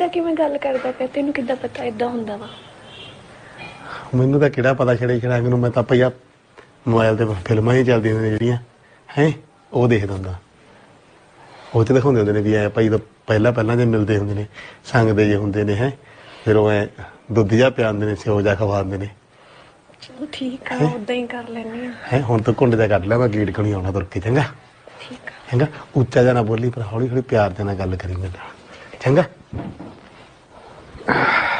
ਤਾਂ ਕਿਵੇਂ ਗੱਲ ਕਰਦਾ ਪਿਆ? ਤੈਨੂੰ ਕਿੱਦਾਂ ਪਤਾ ਇਦਾਂ ਹੁੰਦਾ ਵਾ? ਮੈਨੂੰ ਤਾਂ ਕਿਹੜਾ ਪਤਾ ਛੜੇ ਛੜਾਂਗ ਨੂੰ ਮੈਂ ਤਾਂ ਭਈਆ ਮੋਬਾਈਲ ਤੇ ਫਿਲਮਾਂ ਹੀ ਚੱਲਦੀਆਂ ਨੇ ਜਿਹੜੀਆਂ ਹੈ? ਉਹ ਦੇਖਦਾ ਹੁੰਦਾ। ਉਹ ਤੇ ਦਿਖਾਉਂਦੇ ਹੁੰਦੇ ਨੇ ਵੀ ਐ ਭਾਈ ਤਾਂ ਪਹਿਲਾਂ ਪਹਿਲਾਂ ਜੇ ਮਿਲਦੇ ਹੁੰਦੇ ਨੇ ਸੰਗਦੇ ਜੇ ਹੁੰਦੇ ਨੇ ਹੈ? ਫਿਰ ਉਹ ਐ ਦੁੱਧ ਜਾ ਪਿਆਉਂਦੇ ਨੇ ਸਿਓ ਜਾ ਖਵਾਉਂਦੇ ਨੇ। ਚਲੋ ਠੀਕ ਆ ਉਦਾਂ ਹੀ ਕਰ ਲੈਣੀ ਆ। ਹੈ? ਹੁਣ ਤਾਂ ਕੁੰਡ ਜਾ ਕੱਢ ਲਿਆ ਮੈਂ ਗੇਟ ਕਣੀ ਆਉਣਾ ਤੁਰ ਕੇ ਚੰਗਾ? ਠੀਕ ਆ। ਚੰਗਾ? ਉੱਚਾ ਨਾ ਬੋਲੀ ਪਰ ਹੌਲੀ ਹੌਲੀ ਪਿਆਰ ਦੇ ਨਾਲ ਗੱਲ ਕਰੀ ਮੇਰੇ ਨਾਲ। ਚੰਗਾ? 啊。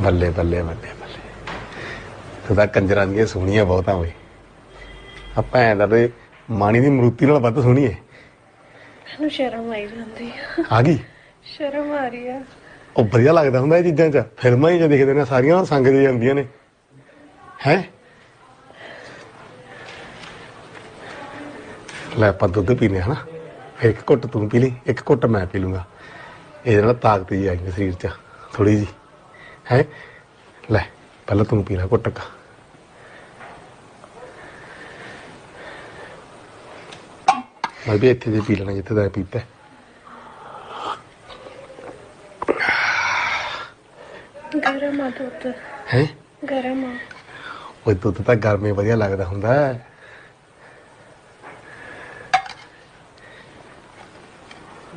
ਬੱਲੇ ਬੱਲੇ ਬੱਲੇ ਬੱਲੇ। ਤੂੰ ਤਾਂ ਕੰਜਰਾਂ ਦੀਆਂ ਸੋਹਣੀਆਂ ਬਹੁਤਾਂ ਓਏ। ਆ ਭੈਣ ਦਾ ਤੇ ਮਾਣੀ ਦੀ ਮਰੂਤੀ ਨਾਲ ਵੱਧ ਸੋਹਣੀ ਏ। ਮੈਨੂੰ ਸ਼ਰਮ ਆਈ ਜਾਂਦੀ ਆ। ਆ ਗਈ? ਸ਼ਰਮ ਆ ਰਹੀ ਆ। ਉਹ ਵਧੀਆ ਲੱਗਦਾ ਹੁੰਦਾ ਇਹ ਚੀਜ਼ਾਂ 'ਚ। ਫਿਲਮਾਂ ਹੀ 'ਚ ਦੇਖਦੇ ਨੇ ਸਾਰੀਆਂ ਸੰਗ ਦੀ ਜਾਂਦੀਆਂ ਨੇ। ਹੈ? ਲੈ ਆਪਾਂ ਦੁੱਧ ਪੀਨੇ ਹਨਾ। ਫਿਰ ਇੱਕ ਘੁੱਟ ਤੂੰ ਪੀ ਲਈ ਇੱਕ ਘੁੱਟ ਮੈਂ ਪੀ ਲੂੰਗਾ। ਇਹਦੇ ਨਾਲ ਤਾਕਤ ਜੀ ਆਏਗੀ ਸਰੀਰ 'ਚ ਥੋੜੀ ਜੀ ਹੈ? ਲੈ ਪਹਿਲਾਂ ਤੂੰ ਪੀ ਲੈ ਘੁੱਟ ਕਾ। ਮੈਂ ਵੀ ਇੱਥੇ ਜੇ ਪੀ ਲੈਣਾ ਜਿੱਥੇ ਦਾ ਪੀਤਾ। ਗਰਮ ਆ ਦੁੱਧ। ਹੈ? ਗਰਮ ਆ। ਉਹ ਦੁੱਧ ਤਾਂ ਗਰਮੇ ਵਧੀਆ ਲੱਗਦਾ ਹੁੰਦਾ। ਹੈ।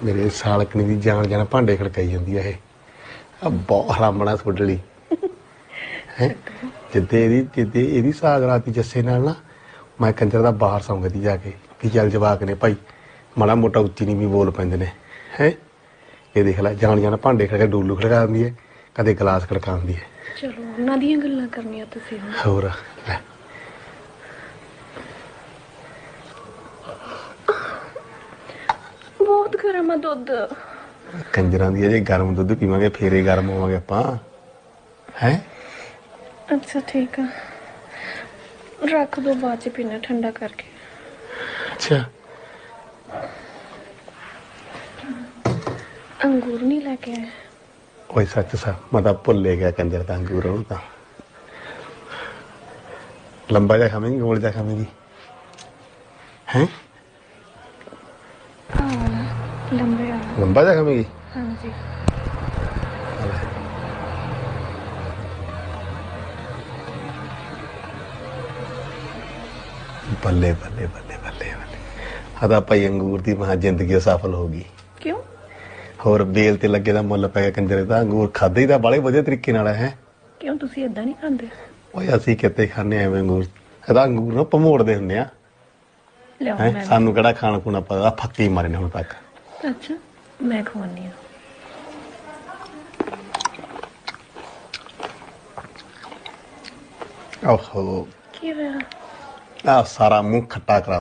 ਮੇਰੇ ਸਾਲਕਣੀ ਦੀ ਜਾਨ ਜਾਨ ਭਾਂਡੇ ਖੜਕਾਈ ਜਾਂਦੀ ਆ ਇਹ। ਬਹੁਤ ਹਰਾਮਣਾ ਸੁੱਡਲੀ ਹੈ? ਜਿੱਦੇ ਇਹਦੀ ਜਿੱਦੇ ਇਹਦੀ ਸਾਗ ਰਾਤੀ ਜੱਸੇ ਨਾਲ ਨਾ ਮੈਂ ਕੰਜਰ ਦਾ ਬਾਹਰ ਸੌਂਗ ਦੀ ਜਾ ਕੇ। ਵੀ ਚੱਲ ਜਵਾਕ ਨੇ ਭਾਈ ਮਾੜਾ ਮੋਟਾ ਉੱਚੀ ਨਹੀਂ ਵੀ ਬੋਲ ਪੈਂਦੇ ਨੇ। ਹੈ? ਇਹ ਦੇਖ ਲੈ ਜਾਨ ਜਾਨ ਭਾਂਡੇ ਖੜਕਾ ਡੋਲੂ ਖੜਕਾ ਦਿੰਦੀ ਹੈ ਕਦੇ ਗਲਾਸ ਖੜਕਾਉਂਦੀ ਹੈ। ਚਲੋ ਉਹਨਾਂ ਦੀਆਂ ਗੱਲਾਂ ਕਰਨੀਆਂ ਤੁਸੀਂ ਹੁਣ। ਹੋਰ ਲੈ। ਬਹੁਤ ਗਰਮ ਆ ਦੁੱਧ। ਕੰਜਰਾਂ ਦੀ ਜੇ ਗਰਮ ਦੁੱਧ ਪੀਵਾਂਗੇ ਫੇਰੇ ਗਰਮ ਹੋਵਾਂਗੇ ਆਪਾਂ। ਹੈ? ਅੱਛਾ ਠੀਕ ਆ। ਰੱਖ ਦੋ ਬਾਅਦ ਚ ਪੀਣਾ ਠੰਡਾ ਕਰਕੇ। ਅੱਛਾ। ਅੰਗੂਰ ਨਹੀਂ ਲੈ ਕੇ ਆਏ। ਓਏ ਸੱਚ ਸਾ ਮੈਂ ਤਾਂ ਭੁੱਲੇ ਗਿਆ ਕੰਜਰ ਦਾ ਅੰਗੂਰ ਉਹਨੂੰ ਤਾਂ। ਲੰਬਾ ਜਿਹਾ ਖਾਵੇਂਗੀ ਗੋਲ ਜਿਹਾ ਖਾਵੇਂਗੀ? ਹੈ? ਹਾਂ ਲੰਬੇ ਲੰਬਾ ਜਿਹਾ ਖਾਵੇਂਗੀ ਹਾਂਜੀ ਬੱਲੇ ਬੱਲੇ ਬੱਲੇ ਬੱਲੇ ਬੱਲੇ ਆਦਾ ਭਾਈ ਅੰਗੂਰ ਦੀ ਮਹਾ ਜ਼ਿੰਦਗੀ ਸਫਲ ਹੋ ਗਈ ਕਿਉਂ ਹੋਰ ਬੇਲ ਤੇ ਲੱਗੇ ਦਾ ਮੁੱਲ ਪੈ ਗਿਆ ਕੰਜਰੇ ਦਾ ਅੰਗੂਰ ਖਾਦੇ ਹੀ ਤਾਂ ਬਾਲੇ ਵਧੀਆ ਤਰੀਕੇ ਨਾਲ ਹੈ ਕਿਉਂ ਤੁਸੀਂ ਇਦਾਂ ਨਹੀਂ ਖਾਂਦੇ ਓਏ ਅਸੀਂ ਕਿਤੇ ਖਾਣੇ ਐਵੇਂ ਅੰਗੂਰ ਇਹਦਾ ਅੰਗੂਰ ਨਾ ਭਮੋੜਦੇ ਹੁੰਦੇ ਆ ਲਿਆਓ ਹੈ ਮੈਂ ਸਾਨੂੰ ਕਿਹੜਾ ਖਾਣ ਖੂਣਾ ਪਤਾ ਫੱਕੇ ਹੀ ਮਾਰੇ ਨੇ ਹੁਣ ਤੱਕ ਅੱਛਾ ਮੈਂ ਖਵਾਉਣੀ ਆ ਓਹੋ। ਕੀ ਹੋਇਆ? ਆ ਸਾਰਾ ਮੂੰਹ ਖੱਟਾ ਕਰਾ